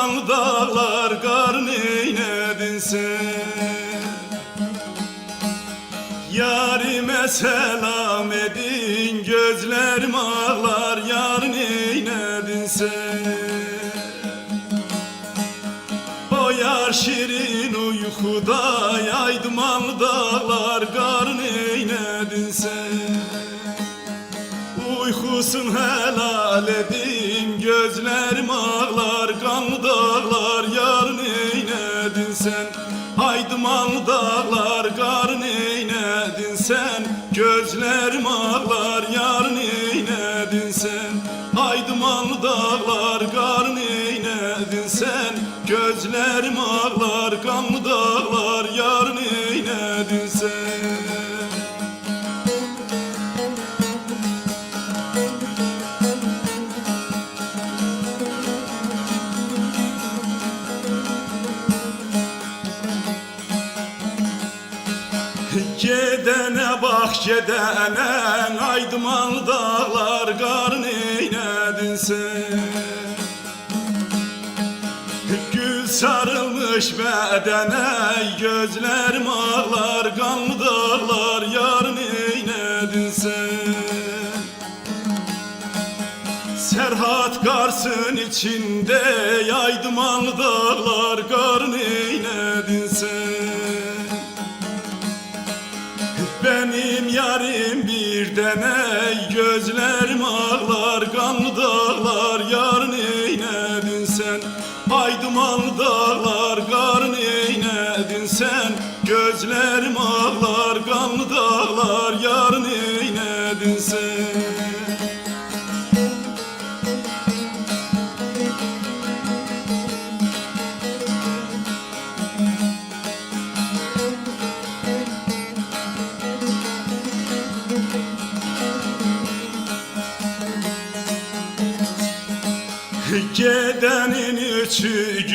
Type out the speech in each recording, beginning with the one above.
Aydıman dağlar kar neynedin sen Yarime selam edin Gözlerim ağlar Yar neynedin sen O yar şirin uykuda Yaydıman dağlar Kar neynedin sen Uykusun helal edin Gözlerim ağlar Haydıman dağlar Kar neynedin sen. Gözlerim ağlar Yar neynedin sen. Haydıman dağlar Kar neynedin sen. Gözlerim ağlar Kanlı gedene Aydıman dağlar kar neynedin sen Gül sarılmış bedene Gözlerim ağlar Kanlı dağlar Yar neynedin sen Serhat Kars'ın içinde Yaydıman dağlar Kar neynedin bir deney Gözlerim ağlar kanlı dağlar Yar neynedin sen? Aydıman dağlar kar neynedin sen? Gözlerim ağlar kanlı dağlar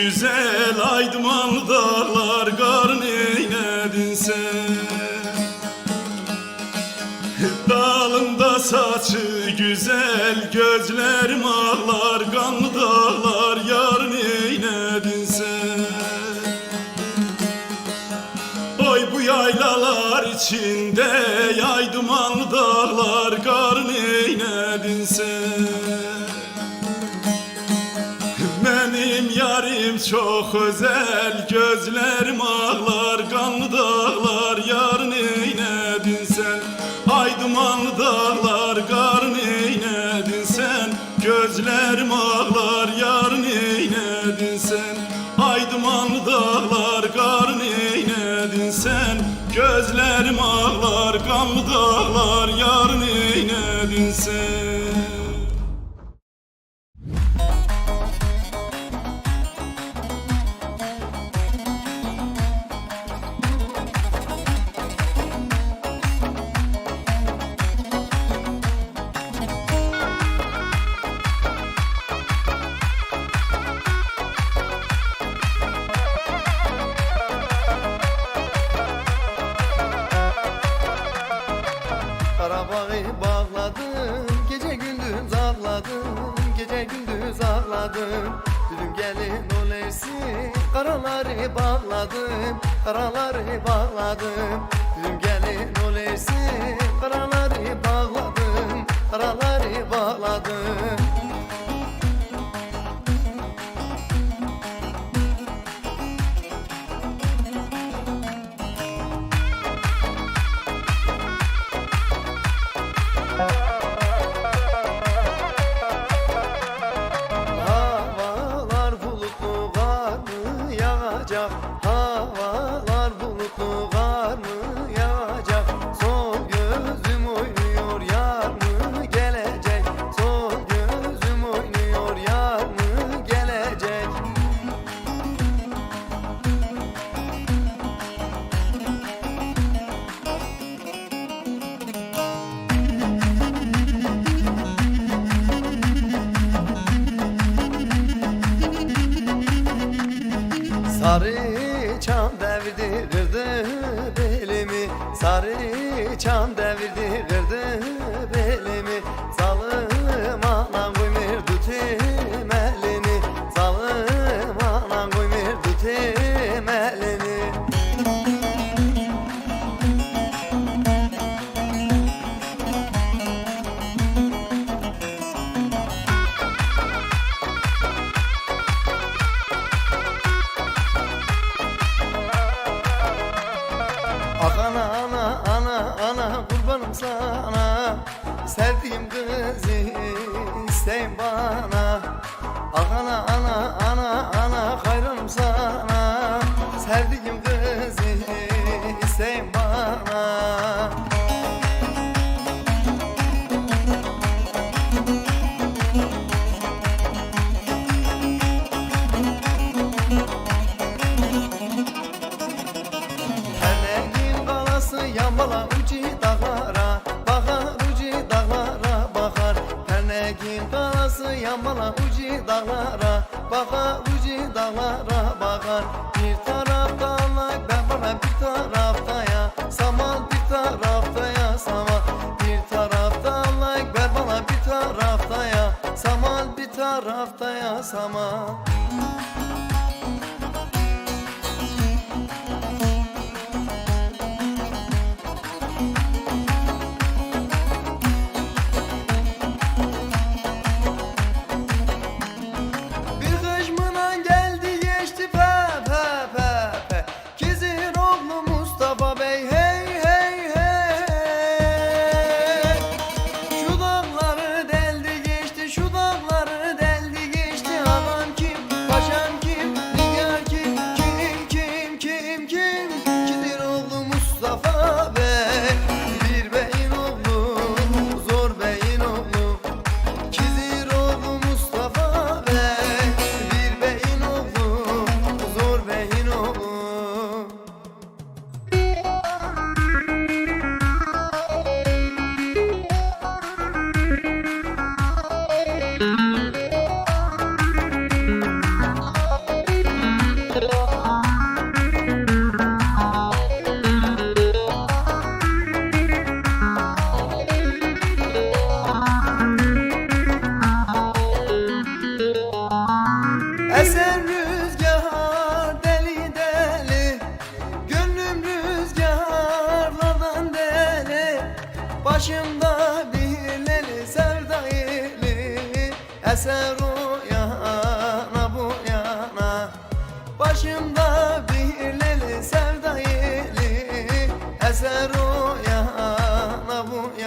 güzel Aydıman dağlar kar neynedin sen Dalında saçı güzel Gözlerim ağlar Kanlı dağlar Yar neynedin sen Oy bu yaylalar içinde Yay özel Gözlerim ağlar kanlı dağlar Yar neynedin sen? Ay dumanlı dağlar kar neynedin sen? Gözlerim ağlar yar neynedin sen? Ay dumanlı dağlar kar neynedin sen? Gözlerim ağlar kanlı dağlar Yar gündüz ağladım Dedim gelin olaysi Karaları bağladım Karaları bağladım. Dedim gelin olaysi Karaları bağladım Karaları bağladım Sarı tahtaya saman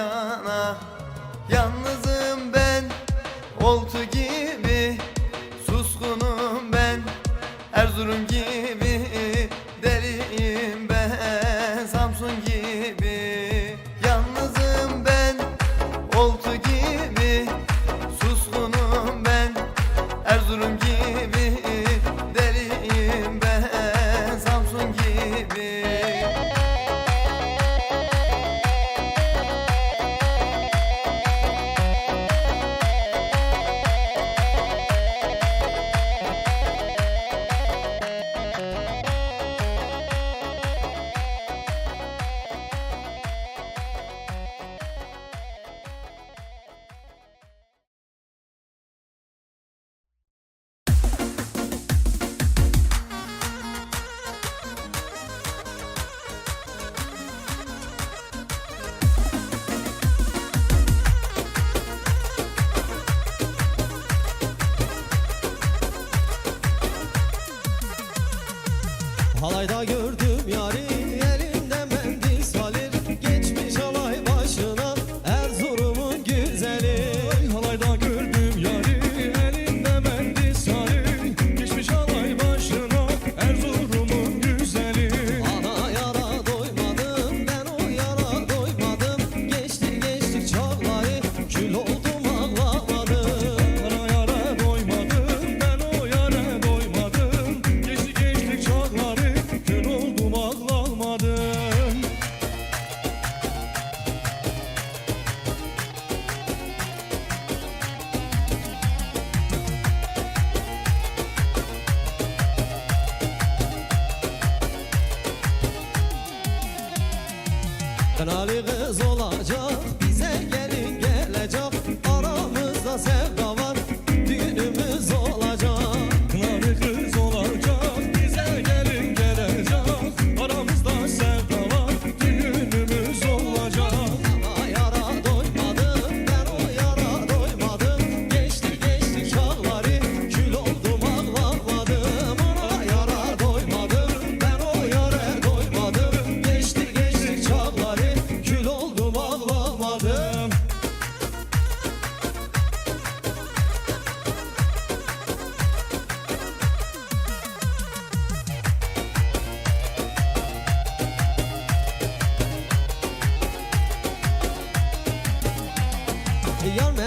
yana Yalnızım ben oltu gibi Suskunum ben. Erzurum gibi Halayda gördüm yari young